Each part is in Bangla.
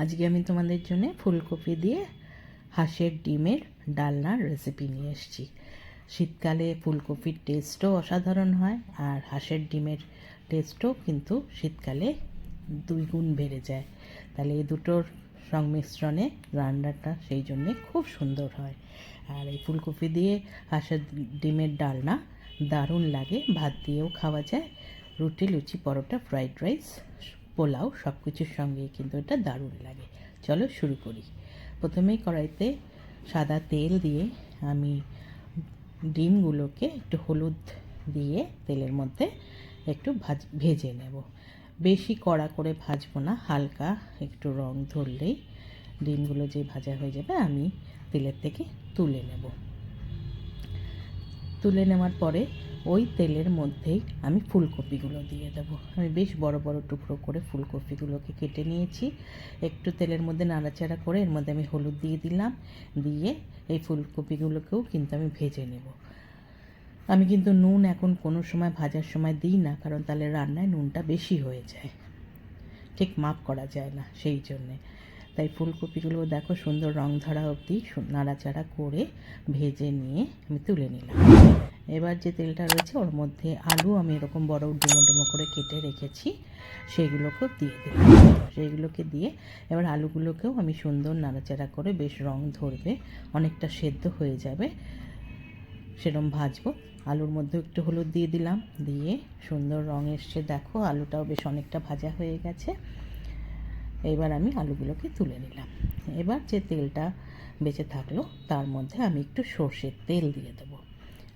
আজকে আমি তোমাদের জন্য ফুলকপি দিয়ে হাঁসের ডিমের ডালনার রেসিপি নিয়ে এসেছি। শীতকালে ফুলকপির টেস্টও অসাধারণ হয় আর হাঁসের ডিমের টেস্টও কিন্তু শীতকালে দুই গুণ বেড়ে যায়। তাহলে এই দুটোর সংমিশ্রণে রান্নাটা সেই জন্যে খুব সুন্দর হয়। আর এই ফুলকপি দিয়ে হাঁসের ডিমের ডালনা দারুণ লাগে। ভাত দিয়েও খাওয়া যায়। রুটি, লুচি, পরোটা ফ্রাইড রাইস পোলাও সব কিছুর সঙ্গেই কিন্তু এটা দারুণ লাগে। চলো শুরু করি। প্রথমেই কড়াইতে সাদা তেল দিয়ে আমি ডিমগুলোকে একটু হলুদ দিয়ে তেলের মধ্যে একটু ভাজ, ভেজে নেব। বেশি কড়া করে ভাজবো না, হালকা একটু রং ধরলেই ডিমগুলো যে ভাজা হয়ে যাবে আমি তেলের থেকে তুলে নেব। তুলে নেওয়ার পরে ওই তেলের মধ্যেই আমি ফুলকপিগুলো দিয়ে দেবো। আমি বেশ বড় বড় টুকরো করে ফুলকপিগুলোকে কেটে নিয়েছি। একটু তেলের মধ্যে নাড়াচাড়া করে এর মধ্যে আমি হলুদ দিয়ে দিলাম। দিয়ে এই ফুলকপিগুলোকেও কিন্তু আমি ভেজে নেব। আমি কিন্তু নুন এখন কোনো সময় ভাজার সময় দিই না, কারণ তাহলে রান্নায় নুনটা বেশি হয়ে যায়। ঠিক মাপ করা যায় না সেই জন্যে। তাই ফুলকপিগুলো দেখো সুন্দর রং ধরা অবধি নাড়াচাড়া করে ভেজে নিয়ে আমি তুলে নিলাম। এবার যে তেলটা রয়েছে, ওর মধ্যে আলু আমি এরকম বড় ডুমো ডুমো করে কেটে রেখেছি, সেইগুলোকেও দিয়ে দিলাম সেইগুলোকে দিয়ে এবার আলুগুলোকেও আমি সুন্দর নাড়াচাড়া করে বেশ রং ধরবে, অনেকটা সেদ্ধ হয়ে যাবে। সেরম ভাজবো। আলুর মধ্যে একটু হলুদ দিয়ে দিলাম, দিয়ে সুন্দর রং এসছে। দেখো, আলুটাও বেশ অনেকটা ভাজা হয়ে গেছে। এবার আমি আলুগুলোকে তুলে নিলাম। এবার যে তেলটা বেঁচে থাকল, তার মধ্যে আমি একটু সর্ষের তেল দিয়ে দেবো।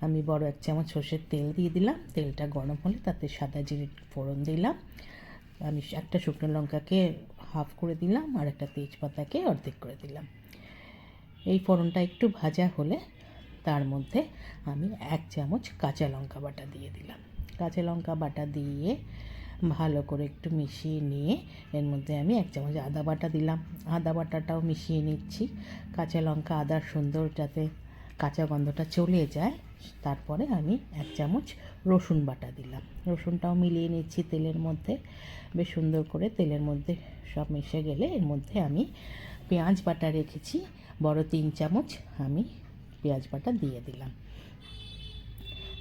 আমি বড় এক চামচ সর্ষের তেল দিয়ে দিলাম। তেলটা গরম হলে তাতে সাদা জিরে ফোড়ন দিলাম। আমি একটা শুকনো লঙ্কাকে হাফ করে দিলাম আর একটা তেজপাতাকে অর্ধেক করে দিলাম। এই ফোড়নটা একটু ভাজা হলে তার মধ্যে আমি এক চামচ কাঁচা লঙ্কা বাটা দিয়ে দিলাম। কাঁচা লঙ্কা বাটা দিয়ে ভালো করে একটু মিশিয়ে নিয়ে এর মধ্যে আমি এক চামচ আদা বাটা দিলাম। আদা বাটাটাও মিশিয়ে নিচ্ছি। কাঁচা লঙ্কা আদার সুন্দর যাতে কাঁচা গন্ধটা চলে যায়, তারপরে আমি এক চামচ রসুন বাটা দিলাম। রসুনটাও মিলিয়ে নিচ্ছি তেলের মধ্যে। বেশ সুন্দর করে তেলের মধ্যে সব মিশে গেলে এর মধ্যে আমি পেঁয়াজ বাটা রেখেছি। বড় তিন চামচ আমি পেঁয়াজ বাটা দিয়ে দিলাম।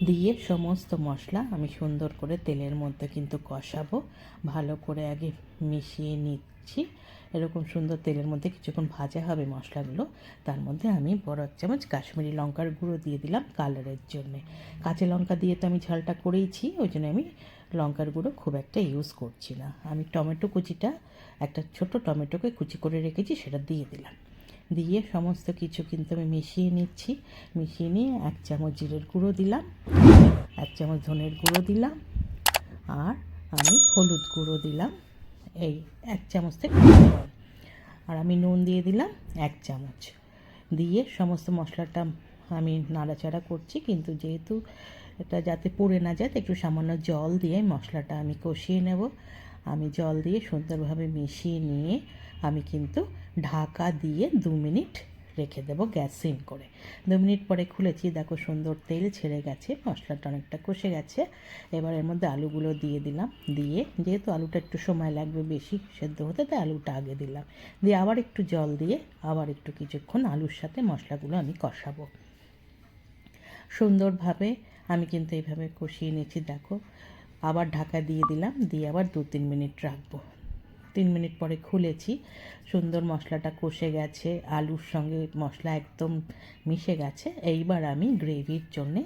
দিয়ে সমস্ত মশলা আমি সুন্দর করে তেলের মধ্যে কিন্তু কষাবো। ভালো করে আগে মিশিয়ে নিচ্ছি এরকম সুন্দর তেলের মধ্যে কিছুক্ষণ ভাজা হবে মশলাগুলো। তার মধ্যে আমি বড় এক চামচ কাশ্মীরি লঙ্কার গুঁড়ো দিয়ে দিলাম কালারের জন্যে। কাঁচা লঙ্কা দিয়ে তো আমি ঝালটা করেইছি, ওই জন্য আমি লঙ্কার গুঁড়ো খুব একটা ইউজ করছি না। আমি টমেটো কুচিটা, একটা ছোট টমেটোকে কুচি করে রেখেছি, সেটা দিয়ে দিলাম। দিয়ে সমস্ত কিছু কিন্তু আমি মিশিয়ে নিচ্ছি। মিশিয়ে নিয়ে এক চামচ জিরের গুঁড়ো দিলাম, এক চামচ ধনের গুঁড়ো দিলাম, আর আমি হলুদ গুঁড়ো দিলাম। এই এক চামচ থেকে। আর আমি নুন দিয়ে দিলাম এক চামচ দিয়ে সমস্ত মশলাটা আমি নাড়াচাড়া করছি, কিন্তু যেহেতু এটা যাতে পড়ে না যায় একটু সামান্য জল দিয়ে মশলাটা আমি কষিয়ে নেব আমি জল দিয়ে সুন্দরভাবে মিশিয়ে নিয়ে আমি কিন্তু ঢাকা দিয়ে দু মিনিট রেখে দেবো গ্যাস সিম করে। দু মিনিট পরে খুলেছি, দেখো সুন্দর তেল ছেড়ে গেছে, মশলাটা অনেকটা কষে গেছে। এবার এর মধ্যে আলুগুলো দিয়ে দিলাম, দিয়ে যেহেতু আলুটা একটু সময় লাগবে বেশি সেদ্ধ হতে, তাই আলুটা আগে দিলাম। দিয়ে আবার একটু জল দিয়ে আবার একটু কিছুক্ষণ আলুর সাথে মশলাগুলো আমি কষাবো। সুন্দরভাবে আমি কিন্তু এইভাবে কষিয়ে নিয়েছি, দেখো। আবার ঢাকা দিয়ে দিলাম, দিয়ে আবার দু তিন মিনিট রাখব। তিন মিনিট পরে খুলেছি। সুন্দর মশলাটা কষে গেছে, আলুর সঙ্গে মশলা একদম মিশে গেছে। এইবার আমি গ্রেভির জন্যে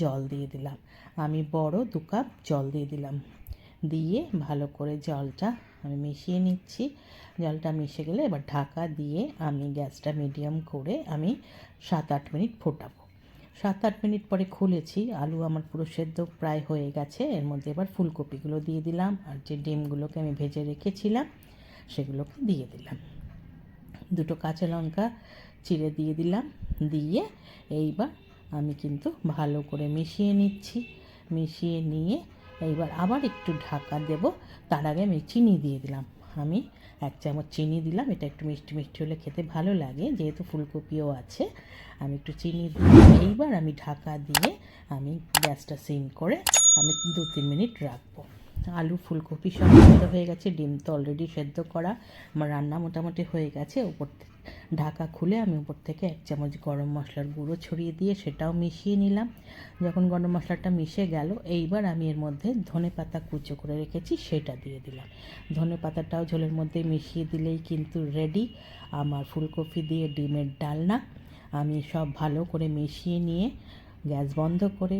জল দিয়ে দিলাম। আমি বড় দু কাপ জল দিয়ে দিলাম। দিয়ে ভালো করে জলটা আমি মিশিয়ে নিচ্ছি। জলটা মিশে গেলে এবার ঢাকা দিয়ে আমি গ্যাসটা মিডিয়াম করে আমি সাত আট মিনিট ফোটাবো। সাত আট মিনিট পরে খুলেছি। আলু আমার পুরো সেদ্ধ প্রায় হয়ে গেছে। এর মধ্যে এবার ফুলকপিগুলো দিয়ে দিলাম আর যে ডিমগুলোকে আমি ভেজে রেখেছিলাম সেগুলোকে দিয়ে দিলাম। দুটো কাঁচা লঙ্কা চিড়ে দিয়ে দিলাম। দিয়ে এইবার আমি কিন্তু ভালো করে মিশিয়ে নিচ্ছি। মিশিয়ে নিয়ে এইবার আবার একটু ঢাকা দেব। তার আগে আমি চিনি দিয়ে দিলাম। আমি এক চামচ চিনি দিলাম। এটা একটু মিষ্টি মিষ্টি হলে খেতে ভালো লাগে, যেহেতু ফুলকপিও আছে। আমি একটু চিনি দিলাম। এইবার আমি ঢাকা দিয়ে আমি গ্যাসটা সিম করে আমি দু তিন মিনিট রাখব। আলু, ফুলকপি সব সেদ্ধ হয়ে গেছে, ডিম তো অলরেডি সেদ্ধ করা। আমার রান্না মোটামুটি হয়ে গেছে ওপর ঢাকা খুলে আমি উপর থেকে এক চামচ গরম মশলার গুঁড়ো ছড়িয়ে দিয়ে সেটাও মিশিয়ে নিলাম। যখন গরম মশলাটা মিশে গেল, এইবার আমি এর মধ্যে ধনে পাতা কুচো করে রেখেছি, সেটা দিয়ে দিলাম। ধনে পাতাটাও ঝোলের মধ্যে মিশিয়ে দিলেই কিন্তু রেডি আমার ফুলকপি দিয়ে ডিমের ডালনা, আমি সব ভালো করে মিশিয়ে নিয়ে গ্যাস বন্ধ করে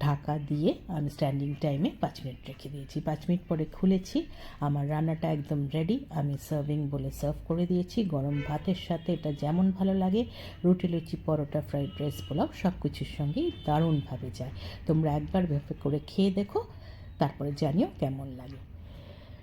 ঢাকা দিয়ে আমি স্ট্যান্ডিং টাইমে পাঁচ মিনিট রেখে দিয়েছি। পাঁচ মিনিট পরে খুলেছি, আমার রান্নাটা একদম রেডি আমি সার্ভিং বলে সার্ভ করে দিয়েছি। গরম ভাতের সাথে এটা যেমন ভালো লাগে, রুটি লুচি, পরোটা ফ্রাইড রাইস পোলাও সব কিছুর সঙ্গেই দারুণভাবে যায়। তোমরা একবার ভেবে করে খেয়ে দেখো, তারপরে জানিও কেমন লাগে।